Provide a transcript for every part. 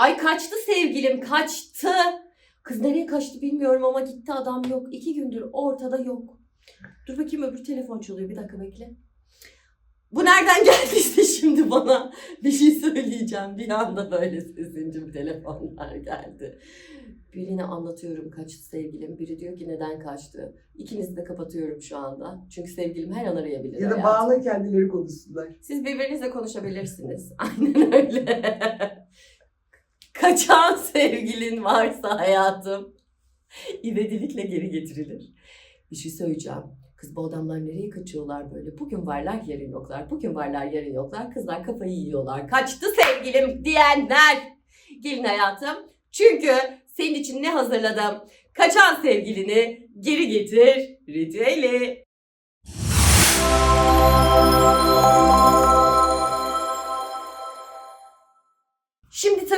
Ay kaçtı sevgilim kaçtı. Kız nereye kaçtı bilmiyorum ama gitti adam yok. İki gündür ortada yok. Dur bakayım öbür telefon çalıyor. Bir dakika bekle. Bu nereden geldiyse şimdi bana bir şey söyleyeceğim. Bir anda böyle sesinci telefonlar geldi. Birine anlatıyorum kaçtı sevgilim. Biri diyor ki neden kaçtı. İkinizi de kapatıyorum şu anda. Çünkü sevgilim her an arayabilir. Ya da hayatım. bağla kendileri konuşsunlar. Siz birbirinizle konuşabilirsiniz. Aynen öyle. Kaçan sevgilin varsa hayatım ivedilikle geri getirilir. Bir şey söyleyeceğim. Kız bu adamlar nereye kaçıyorlar böyle? Bugün varlar yarın yoklar. Bugün varlar yarın yoklar. Kızlar kafayı yiyorlar. Kaçtı sevgilim diyenler. Gelin hayatım. Çünkü senin için ne hazırladım? Kaçan sevgilini geri getir ritüeli.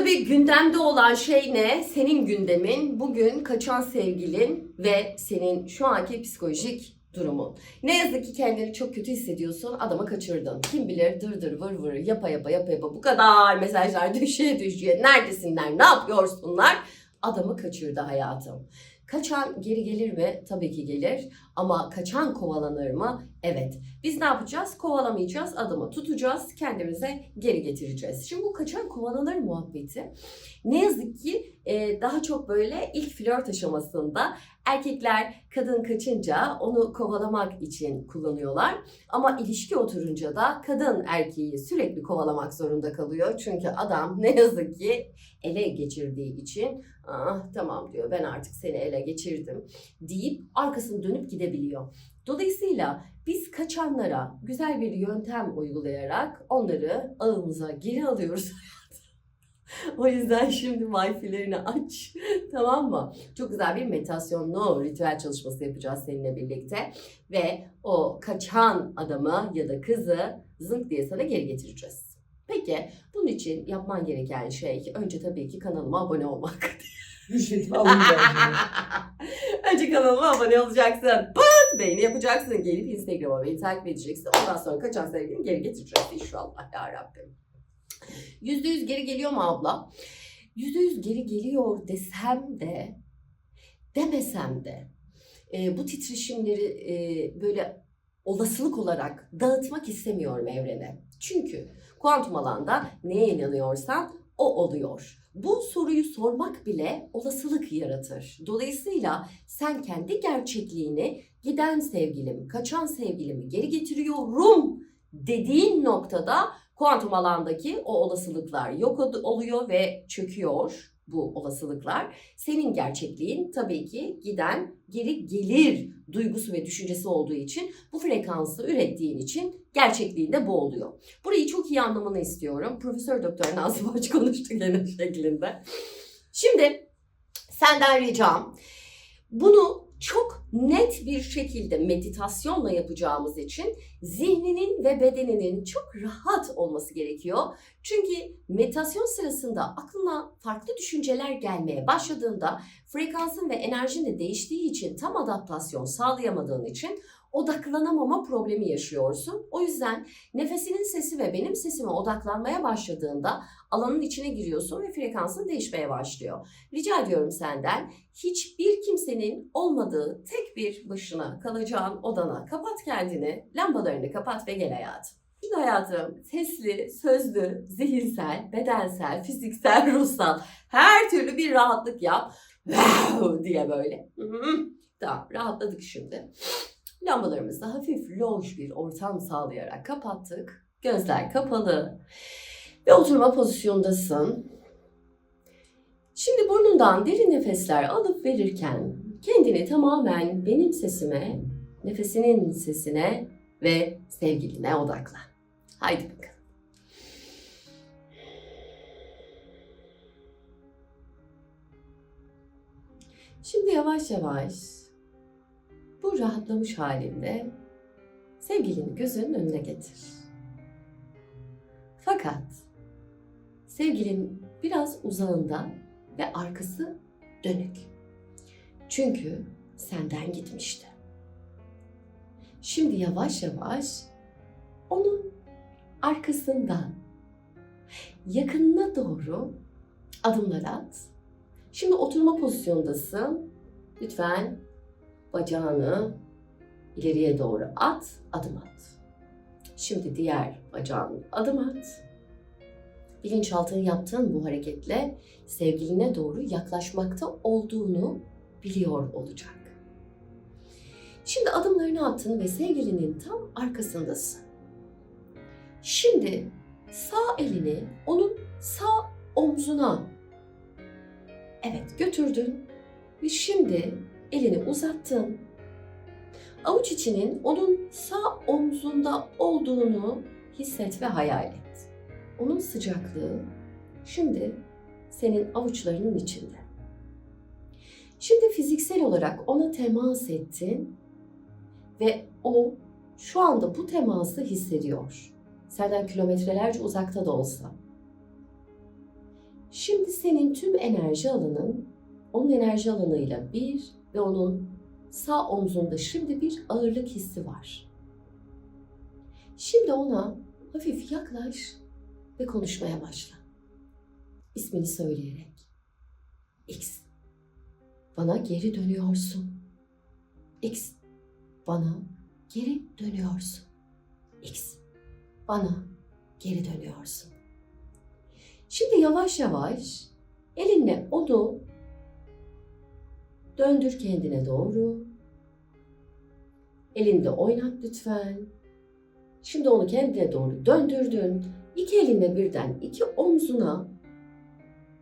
Tabii gündemde olan şey ne? Senin gündemin, bugün kaçan sevgilin ve senin şu anki psikolojik durumun. Ne yazık ki kendini çok kötü hissediyorsun, adamı kaçırdın. Kim bilir dır dır vır vır yapa yapa yapa yapa bu kadar mesajlar düşüyor düşüyor. Neredesinler, ne yapıyorsunlar? Adamı kaçırdı hayatım. Kaçan geri gelir mi? Tabii ki gelir. Ama kaçan kovalanır mı? Evet. Biz ne yapacağız? Kovalamayacağız, adamı tutacağız, kendimize geri getireceğiz. Şimdi bu kaçan kovalanır muhabbeti ne yazık ki daha çok böyle ilk flört aşamasında erkekler kadın kaçınca onu kovalamak için kullanıyorlar. Ama ilişki oturunca da kadın erkeği sürekli kovalamak zorunda kalıyor. Çünkü adam ne yazık ki ele geçirdiği için ah tamam diyor ben artık seni ele geçirdim deyip arkasını dönüp gidebiliyor. Dolayısıyla biz kaçanlara güzel bir yöntem uygulayarak onları ağımıza geri alıyoruz. o yüzden şimdi wifi'lerini aç. tamam mı? Çok güzel bir meditasyonlu ritüel çalışması yapacağız seninle birlikte. Ve o kaçan adamı ya da kızı zınk diye sana geri getireceğiz. Peki bunun için yapman gereken şey önce tabii ki kanalıma abone olmak. Rüşvetimi. Önce kanalıma abone olacaksın. Pıt beğeni yapacaksın. Gelip Instagram'a beni takip edeceksin. Ondan sonra kaçan sevgilini geri getireceğiz inşallah ya Rabbim. Yüzde yüz geri geliyor mu abla? Yüzde yüz geri geliyor desem de demesem de e, bu titreşimleri e, böyle olasılık olarak dağıtmak istemiyorum evrene. Çünkü kuantum alanda neye inanıyorsan o oluyor. Bu soruyu sormak bile olasılık yaratır. Dolayısıyla sen kendi gerçekliğini giden sevgilim, kaçan sevgilimi geri getiriyorum dediğin noktada kuantum alandaki o olasılıklar yok ol- oluyor ve çöküyor bu olasılıklar. Senin gerçekliğin tabii ki giden geri gelir duygusu ve düşüncesi olduğu için bu frekansı ürettiğin için gerçekliğinde bu oluyor. Burayı çok iyi anlamanı istiyorum. Profesör Doktor Nazım Hoca konuştu gene şeklinde. Şimdi senden ricam bunu net bir şekilde meditasyonla yapacağımız için zihninin ve bedeninin çok rahat olması gerekiyor. Çünkü meditasyon sırasında aklına farklı düşünceler gelmeye başladığında frekansın ve enerjin de değiştiği için tam adaptasyon sağlayamadığın için odaklanamama problemi yaşıyorsun. O yüzden nefesinin sesi ve benim sesime odaklanmaya başladığında alanın içine giriyorsun ve frekansın değişmeye başlıyor. Rica ediyorum senden hiçbir kimsenin olmadığı tek bir başına kalacağın odana kapat kendini, lambalarını kapat ve gel hayatım. Şimdi hayatım sesli, sözlü, zihinsel, bedensel, fiziksel, ruhsal her türlü bir rahatlık yap. Diye böyle. Tamam rahatladık şimdi. Lambalarımızı hafif loş bir ortam sağlayarak kapattık. Gözler kapalı. Ve oturma pozisyondasın. Şimdi burnundan derin nefesler alıp verirken kendini tamamen benim sesime, nefesinin sesine ve sevgiline odakla. Haydi bakalım. Şimdi yavaş yavaş bu rahatlamış halinde sevgilini gözünün önüne getir. Fakat sevgilin biraz uzağında ve arkası dönük. Çünkü senden gitmişti. Şimdi yavaş yavaş onun arkasından yakınına doğru adımlar at. Şimdi oturma pozisyondasın. Lütfen bacağını ileriye doğru at, adım at. Şimdi diğer bacağını adım at. Bilinçaltını yaptığın bu hareketle sevgiline doğru yaklaşmakta olduğunu biliyor olacak. Şimdi adımlarını attın ve sevgilinin tam arkasındasın. Şimdi sağ elini onun sağ omzuna evet götürdün ve şimdi elini uzattın. Avuç içinin onun sağ omzunda olduğunu hisset ve hayal et. Onun sıcaklığı şimdi senin avuçlarının içinde. Şimdi fiziksel olarak ona temas ettin ve o şu anda bu teması hissediyor. Senden kilometrelerce uzakta da olsa. Şimdi senin tüm enerji alanın onun enerji alanıyla bir ve onun sağ omzunda şimdi bir ağırlık hissi var. Şimdi ona hafif yaklaş ve konuşmaya başla. İsmini söyleyerek. X. Bana geri dönüyorsun. X. Bana geri dönüyorsun. X. Bana geri dönüyorsun. Şimdi yavaş yavaş elinle onu döndür kendine doğru. Elinde oynat lütfen. Şimdi onu kendine doğru döndürdün. İki elinle birden iki omzuna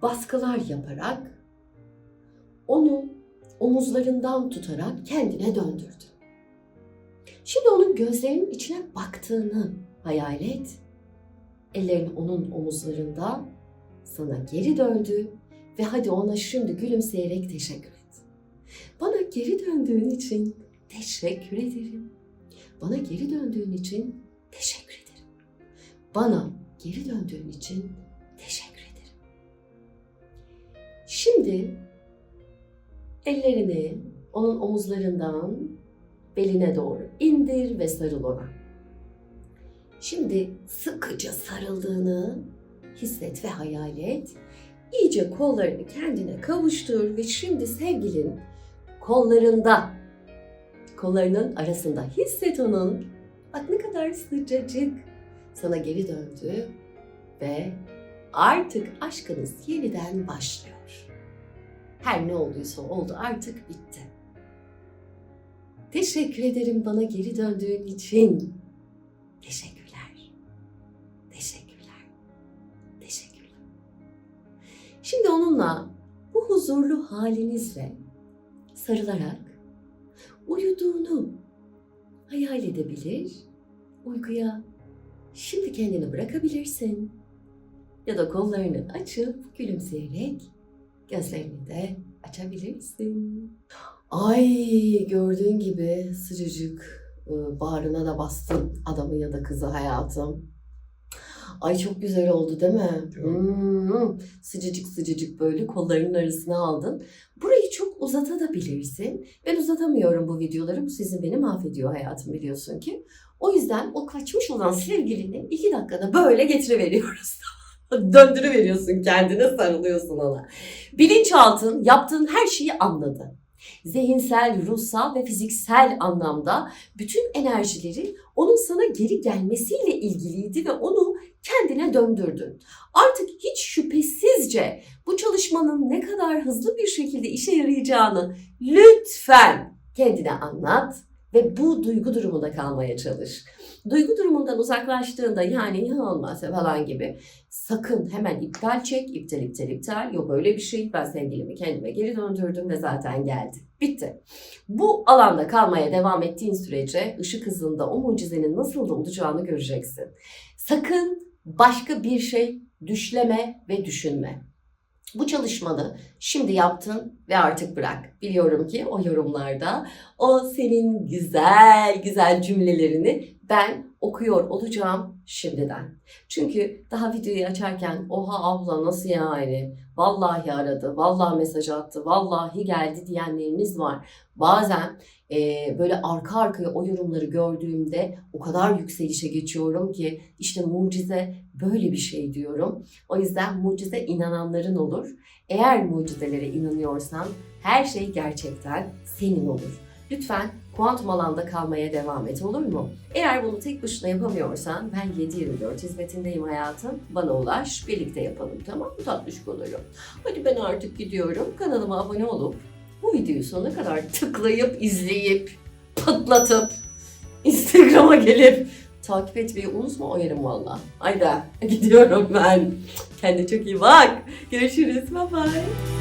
baskılar yaparak onu omuzlarından tutarak kendine döndürdün. Şimdi onun gözlerinin içine baktığını hayal et. Ellerin onun omuzlarında sana geri döndü ve hadi ona şimdi gülümseyerek teşekkür et. Bana geri döndüğün için teşekkür ederim. Bana geri döndüğün için teşekkür ederim. Bana geri döndüğün için teşekkür ederim. Şimdi ellerini onun omuzlarından beline doğru indir ve sarıl ona. Şimdi sıkıca sarıldığını hisset ve hayal et. İyice kollarını kendine kavuştur ve şimdi sevgilin kollarında, kollarının arasında hisset onun. Bak ne kadar sıcacık sana geri döndü ve artık aşkınız yeniden başlıyor. Her ne olduysa oldu artık bitti. Teşekkür ederim bana geri döndüğün için. Teşekkürler. Teşekkürler. Teşekkürler. Şimdi onunla bu huzurlu halinizle sarılarak uyuduğunu hayal edebilir, uykuya şimdi kendini bırakabilirsin. Ya da kollarını açıp gülümseyerek gözlerini de açabilirsin. Ay gördüğün gibi sıcacık e, bağrına da bastın adamı ya da kızı hayatım. Ay çok güzel oldu değil mi? Hmm, sıcacık sıcacık böyle kollarının arasına aldın. Burayı çok uzatabilirsin. Ben uzatamıyorum bu videoları. Bu sizin beni mahvediyor hayatım biliyorsun ki. O yüzden o kaçmış olan sevgilini iki dakikada böyle getiriveriyoruz. Döndürüveriyorsun kendine sarılıyorsun ona. Bilinçaltın yaptığın her şeyi anladı. Zihinsel, ruhsal ve fiziksel anlamda bütün enerjileri onun sana geri gelmesiyle ilgiliydi ve onu kendine döndürdün. Artık hiç şüphesizce bu çalışmanın ne kadar hızlı bir şekilde işe yarayacağını lütfen kendine anlat ve bu duygu durumunda kalmaya çalış. Duygu durumundan uzaklaştığında yani ya olmazsa falan gibi sakın hemen iptal çek, iptal iptal iptal. Yok öyle bir şey ben sevgilimi kendime geri döndürdüm ve zaten geldi. Bitti. Bu alanda kalmaya devam ettiğin sürece ışık hızında o mucizenin nasıl da olacağını göreceksin. Sakın başka bir şey düşleme ve düşünme. Bu çalışmanı şimdi yaptın ve artık bırak. Biliyorum ki o yorumlarda o senin güzel güzel cümlelerini ben okuyor olacağım şimdiden. Çünkü daha videoyu açarken oha abla nasıl yani? Vallahi aradı, vallahi mesaj attı, vallahi geldi diyenleriniz var. Bazen e, böyle arka arkaya o yorumları gördüğümde o kadar yükselişe geçiyorum ki işte mucize böyle bir şey diyorum. O yüzden mucize inananların olur. Eğer mucizelere inanıyorsan her şey gerçekten senin olur. Lütfen kuantum alanda kalmaya devam et olur mu? Eğer bunu tek başına yapamıyorsan ben 7-24 hizmetindeyim hayatım. Bana ulaş birlikte yapalım tamam mı tatlış olurum. Hadi ben artık gidiyorum. Kanalıma abone olup bu videoyu sonuna kadar tıklayıp izleyip patlatıp Instagram'a gelip takip etmeyi unutma o yerim valla. Hayda gidiyorum ben. Kendine çok iyi bak. Görüşürüz. Bye bye.